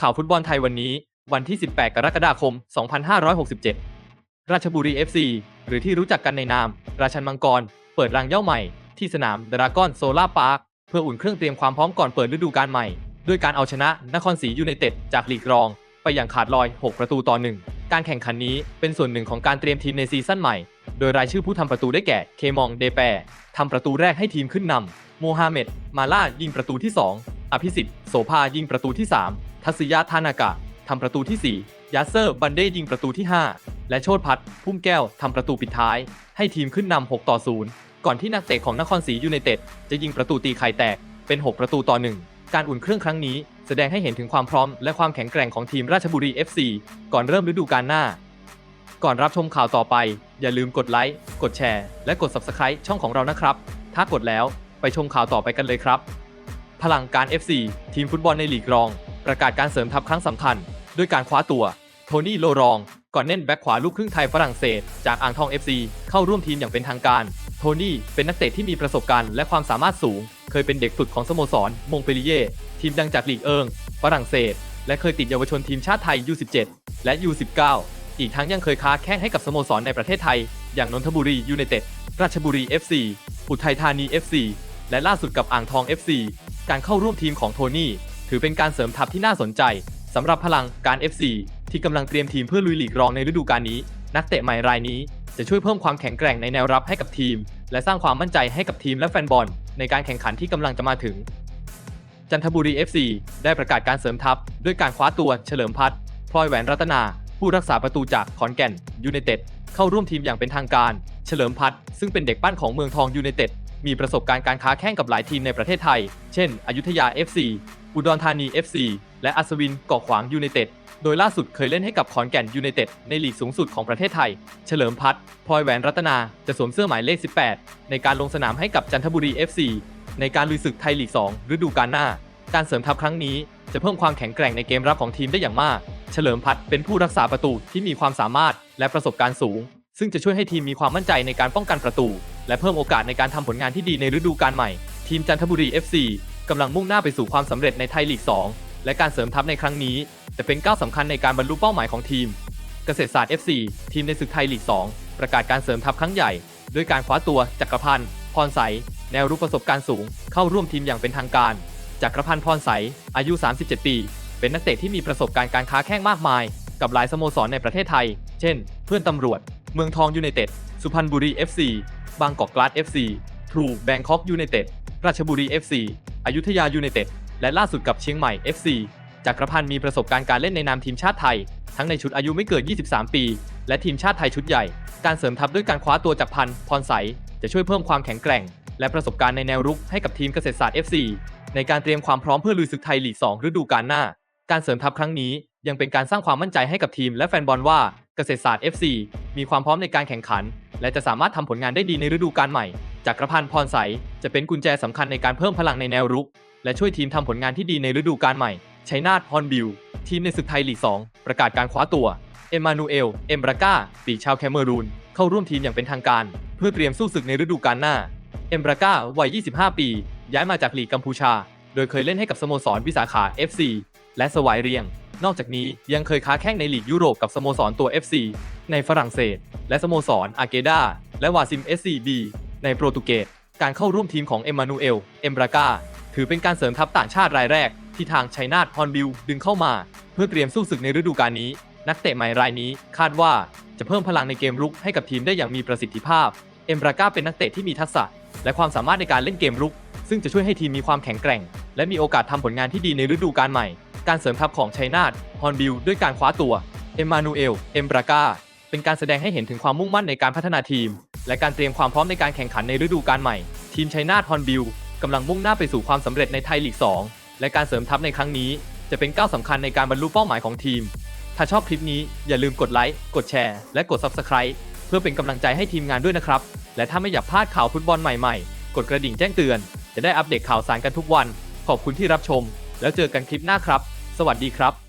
ข่าวฟุตบอลไทยวันนี้ วันที่ 18 กรกฎาคม 2567 ราชบุรี FC หรือที่รู้จักกันในนาม ราชันมังกร เปิดรังเย่าใหม่ ที่สนามดรากอนโซล่าพาร์คเพื่ออุ่นเครื่องเตรียมความพร้อมก่อนเปิดฤดูกาลใหม่ ด้วยการเอาชนะนครศรียูไนเต็ดจากลีกรอง ไปอย่างขาดลอย 6 ประตูต่อหนึ่งการแข่งขันนี้เป็นส่วนหนึ่งของการเตรียมทีมในซีซั่นใหม่ โดยรายชื่อผู้ทำประตูได้แก่ เคมอง เดแปรทำประตูแรกให้ทีมขึ้นนำโมฮัมเหม็ด มาล่ายิงประตูที่ 2 อภิสิทธิ์ โสภายิงประตูที่ 3 ทัศยะทานากะทำประตูที่ 4 ยาเซอร์บันเดยิงประตูที่ 5 และโชตพัฒน์พุ่มแก้วทำประตูปิดท้าย ให้ทีมขึ้นนำ6ต่อ0ก่อนที่นักเตะของนครศรียูไนเต็ดจะยิงประตูตีไข่แตกเป็น 6 ประตูต่อ 1 การอุ่นเครื่องครั้งนี้แสดงให้เห็นถึงความพร้อมและความแข็งแกร่งของทีมราชบุรี FC ก่อนเริ่มฤดูกาลหน้า ก่อนรับชมข่าวต่อไป อย่าลืมกดไลค์ กดแชร์ และกด Subscribe ช่องของเรานะครับ ถ้ากดแล้วไปชมข่าวต่อไปกันเลยครับ พลังการ FC ทีมฟุตบอลในลีกรอง ประกาศการเสริมทัพครั้งสำคัญ ด้วยการคว้าตัว โทนี่โลรอง ก่อนเน่นแบ็คขวาลูกครึ่งไทยฝรั่งเศส จากอ่างทอง FC เข้าร่วมทีมอย่างเป็นทางการ โทนี่เป็นนักเตะที่มีประสบการณ์และความสามารถสูง เคยเป็นเด็กฝึกของสโมสรมงเปรีเย่ทีมดังจากลีกเอิงฝรั่งเศส และเคยติดเยาวชนทีมชาติไทย U17 และ U19 อีกทั้งยังเคยค้าแข้งให้กับสโมสรในประเทศไทย อย่างนนทบุรียูไนเต็ดราชบุรี FC อุทัยธานี FC และล่าสุดกับอ่างทอง FC การเข้าร่วมทีมของโทนี่ ถือเป็นการเสริมทัพที่น่าสนใจสำหรับพลังการ FC ที่กำลังเตรียมทีมเพื่อลุยหลีกรองในฤดูกาลนี้ นักเตะใหม่รายนี้จะช่วยเพิ่มความแข็งแกร่งในแนวรับให้กับทีม และสร้างความมั่นใจให้กับทีมและแฟนบอล ในการแข่งขันที่กำลังจะมาถึง จันทบุรี FC ได้ประกาศการเสริมทัพ ด้วยการคว้าตัวเฉลิมพัฒน์พลอยแหวนรัตนา ผู้รักษาประตูจากขอนแก่นยูไนเต็ดเข้าร่วมทีมอย่างเป็นทางการ เฉลิมพัฒน์ซึ่งเป็นเด็กปั้นของเมืองทองยูไนเต็ด มีประสบการณ์การค้าแข่งกับหลายทีมในประเทศไทย เช่น อยุธยา FC อุดรธานี FC และอัศวินเกาะขวางยูไนเต็ด โดยล่าสุดเคยเล่นให้กับขอนแก่นยูไนเต็ดในลีกสูงสุดของประเทศไทย เฉลิมพัฒน์พลอยแหวนรัตนา จะสวมเสื้อหมายเลข 18 ในการลงสนามให้กับจันทบุรี FC ในการลุยศึกไทยลีก 2 ฤดูกาลหน้า การเสริมทัพครั้งนี้จะเพิ่มความแข็งแกร่งในเกมรับของทีมได้อย่างมาก เฉลิมพัฒน์เป็นผู้รักษาประตูที่มีความสามารถและประสบการณ์สูง ซึ่งจะช่วยให้ทีมมีความมั่นใจในการป้องกันประตู และเพิ่มโอกาสในการทำผลงานที่ดีในฤดูกาลใหม่ ทีมจันทบุรี FC กำลังมุ่งหน้าไปสู่ความสำเร็จในไทยลีก 2 และการเสริมทัพในครั้งนี้ จะเป็นก้าวสำคัญในการบรรลุเป้าหมายของทีม เกษตรศาสตร์ FC ทีมในศึกไทยลีก 2 ประกาศการเสริมทัพครั้งใหญ่ด้วยการคว้าตัวจักรพันธ์พรใส แนวรุกประสบการณ์สูง เข้าร่วมทีมอย่างเป็นทางการ จักรพันธ์พรใส อายุ 37 ปี เป็นนักเตะที่มีประสบการณ์การค้าแข้งมากมาย กับหลายสโมสรในประเทศไทย เช่น เพื่อนตำรวจ เมืองทองยูไนเต็ด สุพรรณบุรี FC บางกอกกลาส FC ทรูแบงคอกยูไนเต็ดราชบุรี FC อยุธยายูไนเต็ดและล่าสุดกับเชียงใหม่ FC จักรพันธ์มีประสบการณ์การเล่นในนามทีมชาติไทย ทั้งในชุดอายุไม่เกิน 23 ปี และทีมชาติไทยชุดใหญ่ การเสริมทัพด้วยการคว้าตัวจักรพันธ์พรใส จะช่วยเพิ่มความแข็งแกร่ง และประสบการณ์ในแนวรุกให้กับทีมเกษตรศาสตร์ FC ในการเตรียมความพร้อมเพื่อลุยศึกไทยลีก 2 ฤดูกาลหน้า การเสริมทัพครั้งนี้ยังเป็นการสร้างความมั่นใจให้กับทีมและแฟนบอลว่าเกษตรศาสตร์ FC มีความพร้อมในการแข่งขัน และจะสามารถทำผลงานได้ดีในฤดูกาลใหม่จักรพันธ์พรใสจะเป็นกุญแจสำคัญในการเพิ่มพลังในแนวรุก และช่วยทีมทำผลงานที่ดีในฤดูกาลใหม่ชัยนาทฮอนบิลทีมในศึกไทยลีก 2 ประกาศการคว้าตัว เอมานูเอล เอมบราก้าปีชาวแคเมรูน เข้าร่วมทีมอย่างเป็นทางการ เพื่อเตรียมสู้ศึกในฤดูกาลหน้า เอมบราก้าวัย 25 ปี ย้ายมาจากลีกกัมพูชา โดยเคยเล่นให้กับสโมสรวิสาขา FC และสวายเรียง นอกจากนี้ยังเคยค้าแข่งในลีกยุโรปกับสโมสรตัว FC ในฝรั่งเศส และสโมสรอาเกดาและวาซิม SCB ในโปรตุเกส การเข้าร่วมทีมของเอมานูเอล เอมบรากาถือเป็นการเสริมทัพต่างชาติรายแรก ที่ทางชัยนาทฮอนบิลดึงเข้ามา เพื่อเตรียมสู้ศึกในฤดูกาลนี้ นักเตะใหม่รายนี้คาดว่าจะเพิ่มพลังในเกมรุกให้กับทีมได้อย่างมีประสิทธิภาพ เอมบรากาเป็นนักเตะที่มีทักษะ และความสามารถในการเล่นเกมรุก ซึ่งจะช่วยให้ทีมมีความแข็งแกร่ง และมีโอกาสทำผลงานที่ดีในฤดูกาลใหม่ การเสริมทัพของชัยนาทฮอนบิลด้วยการคว้าตัว เอมมานูเอล เอมบรากา เป็นการแสดงให้เห็นถึงความมุ่งมั่นในการพัฒนาทีม และการเตรียมความพร้อมในการแข่งขันในฤดูกาลใหม่ ทีมชัยนาทฮอนบิลกำลังมุ่งหน้าไปสู่ความสำเร็จในไทยลีก 2 และการเสริมทัพในครั้งนี้ จะเป็นก้าวสำคัญในการบรรลุเป้าหมายของทีม ถ้าชอบคลิปนี้อย่าลืมกดไลค์กดแชร์และกด Subscribe เพื่อเป็นกำลังใจให้ทีมงานด้วยนะครับ และถ้าไม่อยากพลาดข่าวฟุตบอลใหม่ๆ กดกระดิ่งแจ้งเตือน จะได้อัปเดตข่าวสารกันทุกวัน ขอบคุณที่รับชม แล้วเจอกันคลิปหน้าครับ สวัสดีครับ